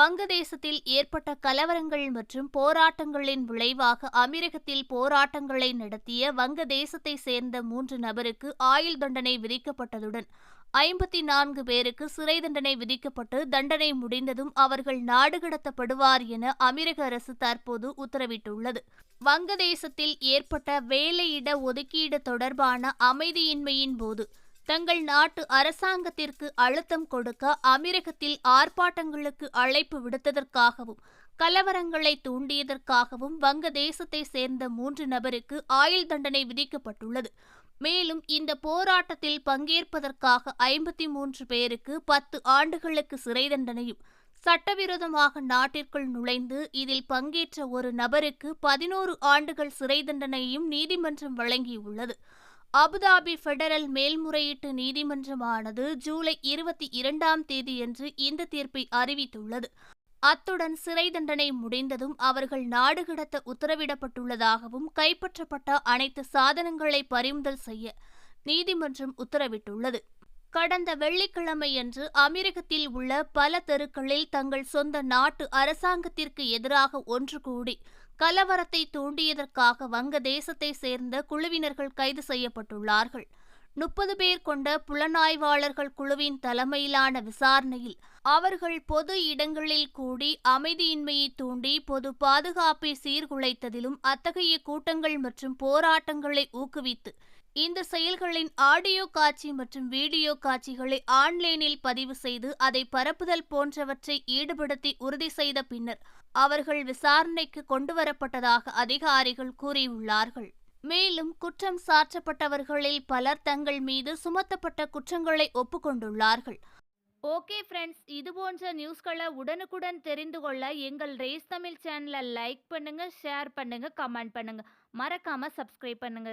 வங்கதேசத்தில் ஏற்பட்ட கலவரங்கள் மற்றும் போராட்டங்களின் விளைவாக அமீரகத்தில் போராட்டங்களை நடத்திய வங்கதேசத்தை சேர்ந்த மூன்று நபருக்கு ஆயுள் தண்டனை விதிக்கப்பட்டதுடன் ஐம்பத்தி நான்கு பேருக்கு சிறை தண்டனை விதிக்கப்பட்டு தண்டனை முடிந்ததும் அவர்கள் நாடு கடத்தப்படுவார் என அமீரக அரசு தற்போது உத்தரவிட்டுள்ளது. வங்கதேசத்தில் ஏற்பட்ட வேலையிட ஒதுக்கீடு தொடர்பான அமைதியின்மையின் போது தங்கள் நாட்டு அரசாங்கத்திற்கு அழுத்தம் கொடுக்க அமீரகத்தில் ஆர்ப்பாட்டங்களுக்கு அழைப்பு விடுத்ததற்காகவும் கலவரங்களை தூண்டியதற்காகவும் வங்கதேசத்தை சேர்ந்த மூன்று நபருக்கு ஆயுள் தண்டனை விதிக்கப்பட்டுள்ளது. மேலும் இந்த போராட்டத்தில் பங்கேற்பதற்காக ஐம்பத்தி மூன்று பேருக்கு பத்து ஆண்டுகளுக்கு சிறை தண்டனையும் சட்டவிரோதமாக நாட்டிற்குள் நுழைந்து இதில் பங்கேற்ற ஒரு நபருக்கு பதினோரு ஆண்டுகள் சிறை தண்டனையும் நீதிமன்றம் வழங்கியுள்ளது. அபுதாபி பெடரல் மேல்முறையீட்டு நீதிமன்றமானது ஜூலை இருபத்தி இரண்டாம் தேதியன்று இந்த தீர்ப்பை அறிவித்துள்ளது. அத்துடன் சிறை தண்டனை முடிந்ததும் அவர்கள் நாடு கடத்த உத்தரவிடப்பட்டுள்ளதாகவும் கைப்பற்றப்பட்ட அனைத்து சாதனங்களை பறிமுதல் செய்ய நீதிமன்றம் உத்தரவிட்டுள்ளது. கடந்த வெள்ளிக்கிழமையன்று அமெரிக்கத்தில் உள்ள பல தெருக்களில் தங்கள் சொந்த நாட்டு அரசாங்கத்திற்கு எதிராக ஒன்று கூடி கலவரத்தை தூண்டியதற்காக வங்கதேசத்தை சேர்ந்த குழுவினர்கள் கைது செய்யப்பட்டுள்ளார்கள். முப்பது பேர் கொண்ட புலனாய்வாளர்கள் குழுவின் தலைமையிலான விசாரணையில் அவர்கள் பொது இடங்களில் கூடி அமைதியின்மையை தூண்டி பொது பாதுகாப்பை சீர்குலைத்ததிலும் அத்தகைய கூட்டங்கள் மற்றும் போராட்டங்களை ஊக்குவித்து இந்த செயல்களின் ஆடியோ காட்சி மற்றும் வீடியோ காட்சிகளை ஆன்லைனில் பதிவு செய்து அதை பரப்புதல் போன்றவற்றை ஈடுபடுத்தி உறுதி செய்த பின்னர் அவர்கள் விசாரணைக்கு கொண்டுவரப்பட்டதாக அதிகாரிகள் கூறியுள்ளார்கள். மேலும் குற்றம் சாற்றப்பட்டவர்களில் பலர் தங்கள் மீது சுமத்தப்பட்ட குற்றங்களை ஒப்புக்கொண்டுள்ளார்கள். ஓகே ஃப்ரெண்ட்ஸ் இது போன்ற நியூஸ்களை உடனுக்குடன் தெரிந்து கொள்ள எங்கள் ரேஸ் தமிழ் சேனலை லைக் பண்ணுங்க ஷேர் பண்ணுங்க கமெண்ட் பண்ணுங்க. மறக்காம சப்ஸ்கிரைப் பண்ணுங்க.